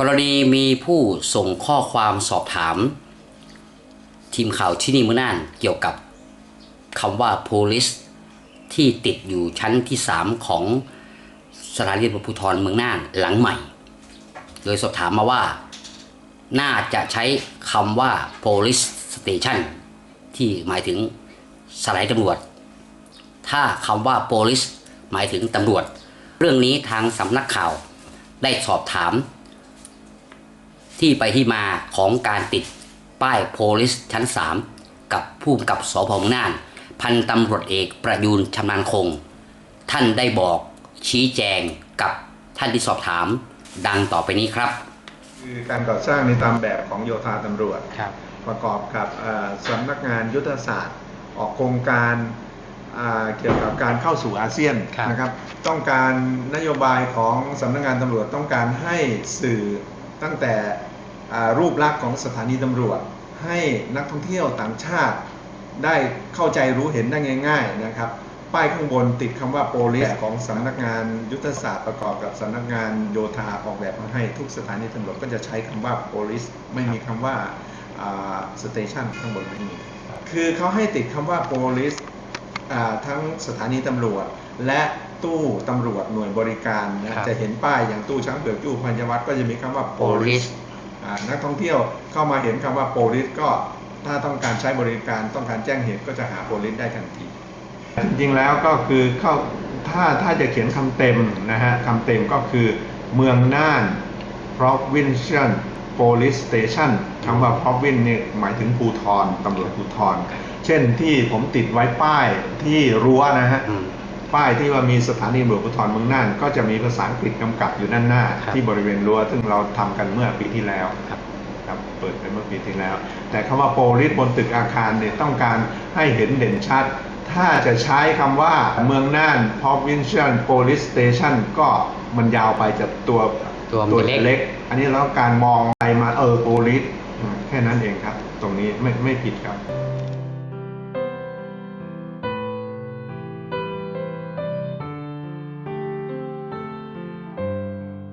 กรณีมีผู้ส่งข้อความสอบถาม ทีมข่าวที่นี่เมืองน่านเกี่ยวกับคำว่า police ที่ติดอยู่ชั้นที่ 3 ของสถานีตำรวจภูธรเมืองน่านหลังใหม่ โดยสอบถามมาว่า น่าจะใช้คำว่า police station ที่หมายถึงสถานีตำรวจ ถ้าคำว่า police หมายถึงตำรวจ เรื่องนี้ทางสำนักข่าวได้สอบถาม ที่ไปที่มาของการติดป้าย police ชั้น 3 กับผู้กำกับสพเมืองน่าน พันตำรวจเอกประยูนชำนาญคง ท่านได้บอกชี้แจงกับท่านที่สอบถามดังต่อไปนี้ครับ คือการก่อสร้างในตามแบบของโยธาตำรวจครับประกอบกับเอ่อสำนักงานยุทธศาสตร์ ออกโครงการอ่าเกี่ยวกับการเข้าสู่อาเซียนครับนะครับ ต้องการนโยบายของสำนักงานตำรวจต้องการให้สื่อ ตั้งแต่รูปลักษณ์ของสถานีตำรวจ ให้นักท่องเที่ยวต่างชาติ ได้เข้าใจรู้เห็นได้ง่าย ๆนะครับ ป้ายข้างบนติดคำว่าโปลิสของสำนักงานยุทธศาสตร์ประกอบกับสำนักงานโยธาออกแบบมาให้ทุกสถานีตำรวจก็จะใช้คำว่าโปลิสไม่มีคำว่าสเตชันข้างบนไม่มีคือเขาให้ติดคำว่าโปลิส ทั้งสถานีตำรวจ และตู้ตำรวจหน่วยบริการนะครับจะเห็นป้ายอย่างตู้ช้างเผือกตู้พันยวัฒน์ก็จะมีคำว่าโปลิส police อ่านักท่องเที่ยวเข้ามาเห็นคำว่าโปลิสก็ถ้าต้องการใช้บริการต้องการแจ้งเหตุก็จะหาโปลิสได้ทันที จริงๆแล้วก็คือเข้าถ้าถ้าจะเขียนคำเต็มนะฮะคำเต็มก็คือเมืองน่าน provincial police station คำว่า province เนี่ยหมายถึงภูทรตำรวจภูทร เช่นที่ผมติดไว้ป้ายที่รั้วนะฮะอืมป้ายที่ว่ามีสถานีตำรวจภูธรเมืองน่าน ก็จะมีภาษาอังกฤษกำกับอยู่ด้านหน้าครับที่บริเวณรั้ว ซึ่งเราทำกันเมื่อปีที่แล้วครับครับเปิดไปเมื่อปีที่แล้ว แต่คำว่าโปลิสบนตึกอาคารเนี่ยต้องการให้เห็นเด่นชัด ถ้าจะใช้คำว่าเมืองน่าน provincial police station ก็มันยาวไปจากตัว ตัวมันเล็กเล็ก อันนี้เราต้องการมองไปมาเออโปลิสแค่นั้นเองครับ ตรงนี้ไม่ไม่ผิดครับ